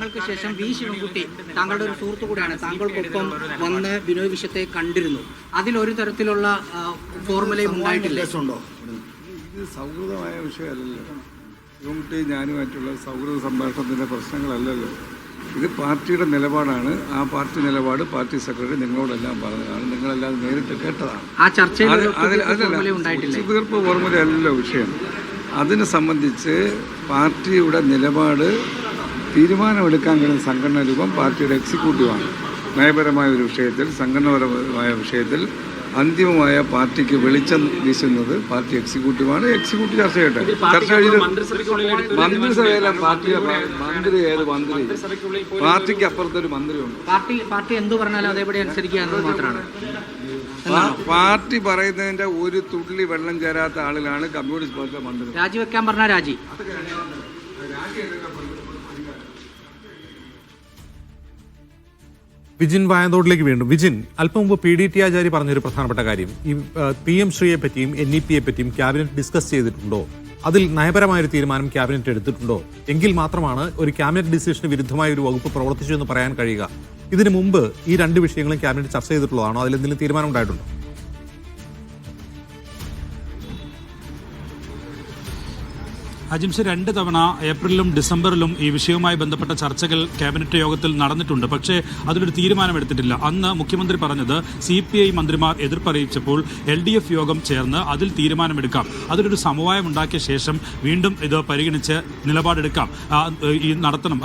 താങ്കൾക്ക് ശേഷം വി ശിവൻകുട്ടി താങ്കളുടെ ഒരു സുഹൃത്തു കൂടിയാണ്. താങ്കൾക്കൊപ്പം വന്ന് ബിനോയ് വിശ്വത്തെ കണ്ടിരുന്നു. അതിലൊരു തരത്തിലുള്ള ഫോർമുലയും ഉണ്ടായിട്ടില്ല? ഇത് സൗഹൃദമായ വിഷയമല്ലല്ലോ. ശിവൻകുട്ടി ഞാനുമായിട്ടുള്ള സൗഹൃദ സംഭാഷണത്തിന്റെ പ്രശ്നങ്ങളല്ലല്ലോ. ഇത് പാർട്ടിയുടെ നിലപാടാണ്. ആ പാർട്ടി നിലപാട് പാർട്ടി സെക്രട്ടറി നിങ്ങളോടെല്ലാം പറഞ്ഞതാണ്. നിങ്ങളെല്ലാം നേരിട്ട് കേട്ടതാണ്. ആ ചർച്ചയിൽ അത് അതിൽ ഒത്തുതീർപ്പ് അതല്ല ഫോർമുല ഉണ്ടായിട്ടില്ല? ഒത്തുതീർപ്പ് ഫോർമുല അല്ലല്ലോ വിഷയം. അതിനെ സംബന്ധിച്ച് പാർട്ടിയുടെ നിലപാട് തീരുമാനമെടുക്കാൻ കഴിയുന്ന സംഘടനാ രൂപം പാർട്ടിയുടെ എക്സിക്യൂട്ടീവാണ്. നയപരമായ ഒരു വിഷയത്തിൽ സംഘടനാപരമായ വിഷയത്തിൽ അന്തിമമായ പാർട്ടിക്ക് വെളിച്ചം വീശുന്നത് പാർട്ടി എക്സിക്യൂട്ടീവാണ്. എക്സിക്യൂട്ടീവ് ചർച്ച ചെയ്യട്ടെ. ചർച്ച കഴിഞ്ഞിട്ട് മന്ത്രിസഭയിലെ പാർട്ടി മന്ത്രി ഏത് മന്ത്രി? പാർട്ടിക്ക് അപ്പുറത്തൊരു മന്ത്രിയുണ്ട്. പാർട്ടി പാർട്ടി എന്ത് പറഞ്ഞാലും അതേപടി അനുസരിക്കുക മാത്രമാണ്. പാർട്ടി പറയുന്നതിന്റെ ഒരു തുള്ളി വെള്ളം ചേരാത്ത ആളിലാണ് കമ്മ്യൂണിസ്റ്റ് പാർട്ടിയുടെ മന്ത്രി. രാജിവെക്കാൻ പറഞ്ഞ രാജി. വിജിൻ വായന്തോട്ടിലേക്ക് വീണ്ടും. വിജിൻ അല്പം മുമ്പ് പി ഡി ടി ആചാരി പറഞ്ഞൊരു പ്രധാനപ്പെട്ട കാര്യം. ഈ പി എം ശ്രീയെ പറ്റിയും എൻ ഇ പിയെ പറ്റിയും ക്യാബിനറ്റ് ഡിസ്കസ് ചെയ്തിട്ടുണ്ടോ? അതിൽ നയപരമായ ഒരു തീരുമാനം ക്യാബിനറ്റ് എടുത്തിട്ടുണ്ടോ? എങ്കിൽ മാത്രമാണ് ഒരു ക്യാബിനറ്റ് ഡിസിഷന് വിരുദ്ധമായ ഒരു വകുപ്പ് പ്രവർത്തിച്ചു എന്ന് പറയാൻ കഴിയുക. ഇതിനു മുമ്പ് ഈ രണ്ട് വിഷയങ്ങളും ക്യാബിനറ്റ് ചർച്ച ചെയ്തിട്ടുള്ളതാണോ? അതിൽ എന്തെങ്കിലും തീരുമാനം ഉണ്ടായിട്ടുണ്ടോ? അജിംസ് രണ്ട് തവണ ഏപ്രിലും ഡിസംബറിലും ഈ വിഷയവുമായി ബന്ധപ്പെട്ട ചർച്ചകൾ ക്യാബിനറ്റ് യോഗത്തിൽ നടന്നിട്ടുണ്ട്. പക്ഷേ അതിലൊരു തീരുമാനമെടുത്തിട്ടില്ല. അന്ന് മുഖ്യമന്ത്രി പറഞ്ഞത് സി പി ഐ മന്ത്രിമാർ എതിർപ്പറിയിച്ചപ്പോൾ എൽ ഡി എഫ് യോഗം ചേർന്ന് അതിൽ തീരുമാനമെടുക്കാം. അതിലൊരു സമവായം ഉണ്ടാക്കിയ ശേഷം വീണ്ടും ഇത് പരിഗണിച്ച് നിലപാടെടുക്കാം. ഈ നടത്തണം.